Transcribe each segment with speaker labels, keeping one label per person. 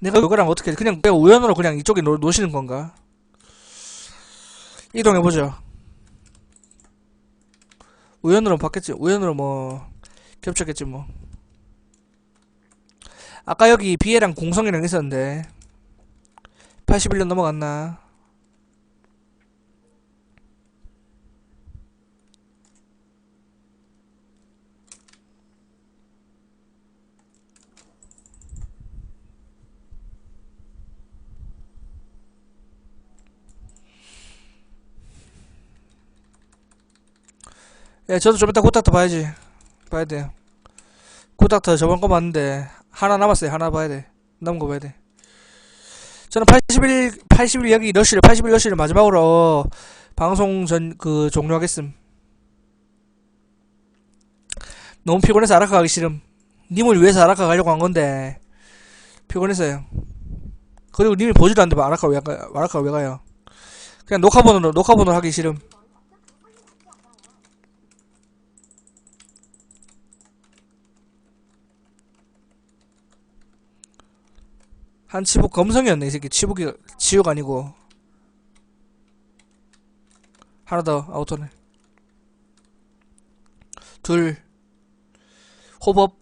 Speaker 1: 내가 이거랑 어떻게 그냥 내가 우연으로 그냥 이쪽에 놓, 놓으시는 건가? 이동해보죠. 우연으로 봤겠지. 우연으로 뭐 겹쳤겠지 뭐. 아까 여기 비애랑 공성이랑 있었는데 81년 넘어갔나? 예, 저도 좀 이따 고닥터 봐야지. 봐야 돼요. 고닥터 저번 거 봤는데 하나 남았어요. 하나 봐야 돼. 남은 거 봐야 돼. 저는 81, 81 여기 러쉬를 81 러쉬를 마지막으로 방송 전 그 종료하겠음. 너무 피곤해서 아라카 가기 싫음. 님을 위해서 아라카 가려고 한 건데 피곤해서요. 그리고 님이 보지도 않는데 아라카 왜 가, 아라카 왜 가요? 그냥 녹화번호로 녹화번호로 하기 싫음. 한 치복 검성이었네 이 새끼. 치복이 지옥 아니고. 하나 더 아우터네. 둘. 호법.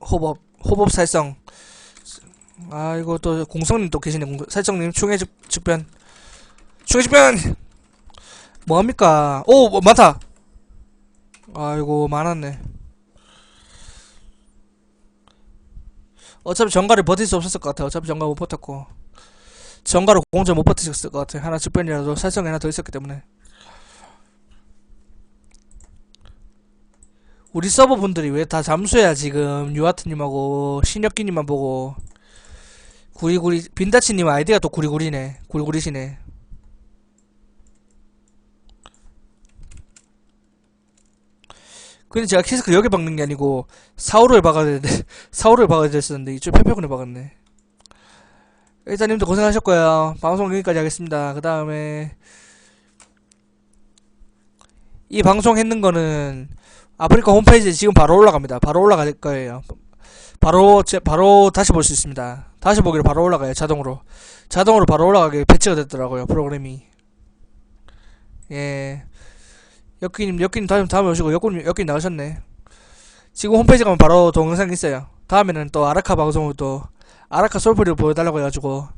Speaker 1: 호법. 호법 살성. 아 이거 또 공성님 또 계시네. 공, 살성님 충해 즉, 즉변. 충해 즉변! 뭐합니까? 오 뭐, 많다! 아이고 많았네 어차피 정가를 버틸 수 없었을 것 같아. 어차피 정가 못 버텼고. 정가로 공전 못 버티셨을 것 같아. 하나 직변이라도 살성이 하나 더 있었기 때문에. 우리 서버 분들이 왜 다 잠수야 지금 유아트님하고 신혁기님만 보고 구리구리 빈다치님 아이디가 또 구리구리네 구리구리시네 근데 제가 키스크 여기 박는 게 아니고 사우를 박아야 되는데 사우를 박아야 됐었는데 이쪽 페페군에 박았네. 일단님도 고생하셨고요. 방송 여기까지 하겠습니다. 그 다음에 이 방송 했는 거는 아프리카 홈페이지에 지금 바로 올라갑니다. 바로 올라갈 거예요. 바로 제 바로 다시 볼 수 있습니다. 다시 보기로 바로 올라가요 자동으로. 자동으로 바로 올라가게 배치가 됐더라고요 프로그램이. 예 역기님, 역기님 다음, 다음에 오시고, 역기님, 역기님 나가셨네. 지금 홈페이지 가면 바로 동영상 있어요. 다음에는 또 아라카 방송을 또, 아라카 솔프리를 보여달라고 해가지고,